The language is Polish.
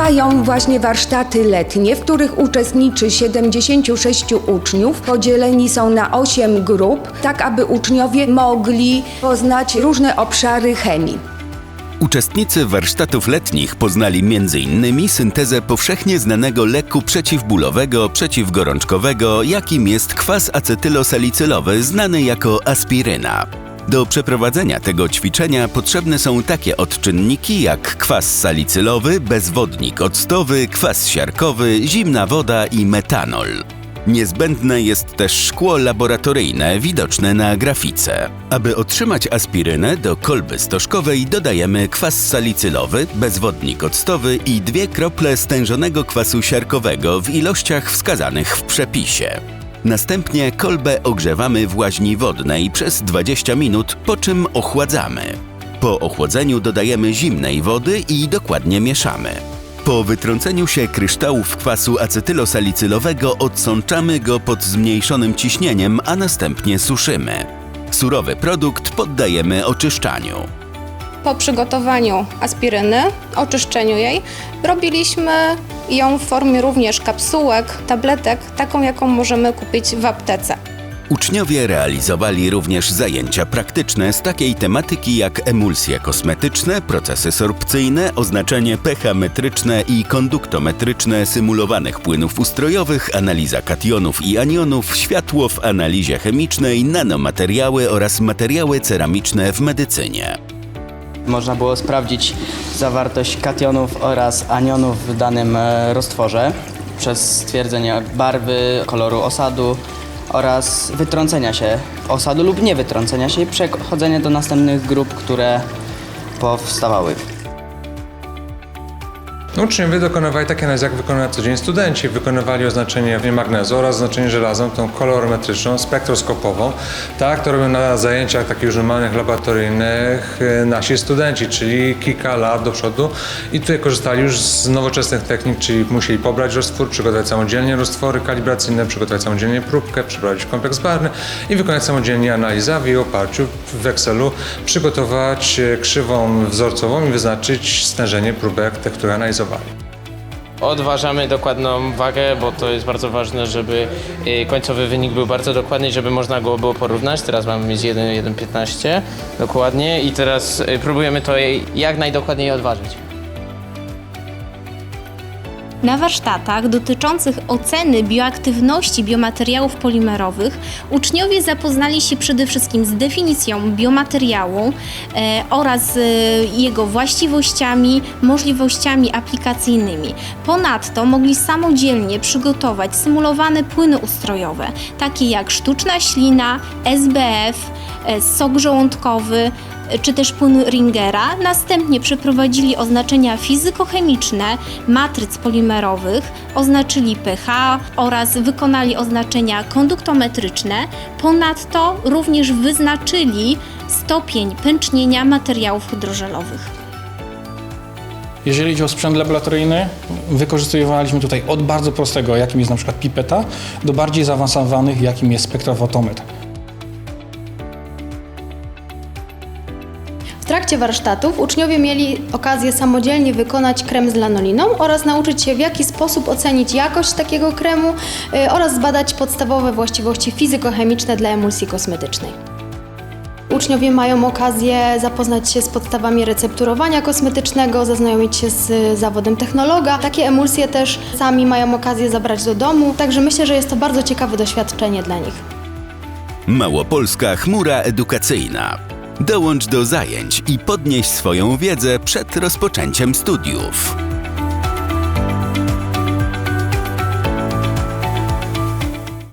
Trwają właśnie warsztaty letnie, w których uczestniczy 76 uczniów. Podzieleni są na 8 grup, tak aby uczniowie mogli poznać różne obszary chemii. Uczestnicy warsztatów letnich poznali m.in. syntezę powszechnie znanego leku przeciwbólowego, przeciwgorączkowego, jakim jest kwas acetylosalicylowy, znany jako aspiryna. Do przeprowadzenia tego ćwiczenia potrzebne są takie odczynniki jak kwas salicylowy, bezwodnik octowy, kwas siarkowy, zimna woda i metanol. Niezbędne jest też szkło laboratoryjne widoczne na grafice. Aby otrzymać aspirynę, do kolby stożkowej dodajemy kwas salicylowy, bezwodnik octowy i dwie krople stężonego kwasu siarkowego w ilościach wskazanych w przepisie. Następnie kolbę ogrzewamy w łaźni wodnej przez 20 minut, po czym ochładzamy. Po ochłodzeniu dodajemy zimnej wody i dokładnie mieszamy. Po wytrąceniu się kryształów kwasu acetylosalicylowego odsączamy go pod zmniejszonym ciśnieniem, a następnie suszymy. Surowy produkt poddajemy oczyszczaniu. Po przygotowaniu aspiryny, oczyszczeniu jej, robiliśmy ją w formie również kapsułek, tabletek, taką jaką możemy kupić w aptece. Uczniowie realizowali również zajęcia praktyczne z takiej tematyki jak emulsje kosmetyczne, procesy sorpcyjne, oznaczenie pH metryczne i konduktometryczne symulowanych płynów ustrojowych, analiza kationów i anionów, światło w analizie chemicznej, nanomateriały oraz materiały ceramiczne w medycynie. Można było sprawdzić zawartość kationów oraz anionów w danym e, roztworze przez stwierdzenie barwy, koloru osadu oraz wytrącenia się osadu lub nie wytrącenia się i przechodzenia do następnych grup, które powstawały. Uczniowie dokonywali takie analizy, jak wykonują na co dzień studenci. Wykonywali oznaczenie magnezu oraz oznaczenie żelazą, tą kolorometryczną, spektroskopową. Tak, to robią na zajęciach takich już normalnych, laboratoryjnych e, nasi studenci, czyli kilka lat do przodu. I tutaj korzystali już z nowoczesnych technik, czyli musieli pobrać roztwór, przygotować samodzielnie roztwory kalibracyjne, przygotować samodzielnie próbkę, przeprowadzić kompleks barwny i wykonać samodzielnie analizę, w jej oparciu w Excelu przygotować e, krzywą wzorcową i wyznaczyć stężenie próbek, te, które Odważamy dokładną wagę, bo to jest bardzo ważne, żeby y, końcowy wynik był bardzo dokładny żeby można go było porównać. Teraz mamy mieć 1, 1,15 dokładnie i teraz y, próbujemy to jak najdokładniej odważyć. Na warsztatach dotyczących oceny bioaktywności biomateriałów polimerowych uczniowie zapoznali się przede wszystkim z definicją biomateriału e, oraz e, jego właściwościami, możliwościami aplikacyjnymi. Ponadto mogli samodzielnie przygotować symulowane płyny ustrojowe, takie jak sztuczna ślina, SBF, sok żołądkowy, czy też płyn Ringera. Następnie przeprowadzili oznaczenia fizykochemiczne matryc polimerowych, oznaczyli pH oraz wykonali oznaczenia konduktometryczne. Ponadto również wyznaczyli stopień pęcznienia materiałów hydrożelowych. Jeżeli chodzi o sprzęt laboratoryjny, wykorzystywaliśmy tutaj od bardzo prostego, jakim jest na przykład pipeta, do bardziej zaawansowanych, jakim jest spektrofotometr. Trakcie warsztatów uczniowie mieli okazję samodzielnie wykonać krem z lanoliną oraz nauczyć się w jaki sposób ocenić jakość takiego kremu y, oraz zbadać podstawowe właściwości fizykochemiczne dla emulsji kosmetycznej. Uczniowie mają okazję zapoznać się z podstawami recepturowania kosmetycznego, zaznajomić się z zawodem technologa. Takie emulsje też sami mają okazję zabrać do domu, także myślę, że jest to bardzo ciekawe doświadczenie dla nich. Małopolska chmura edukacyjna. Dołącz do zajęć i podnieś swoją wiedzę przed rozpoczęciem studiów.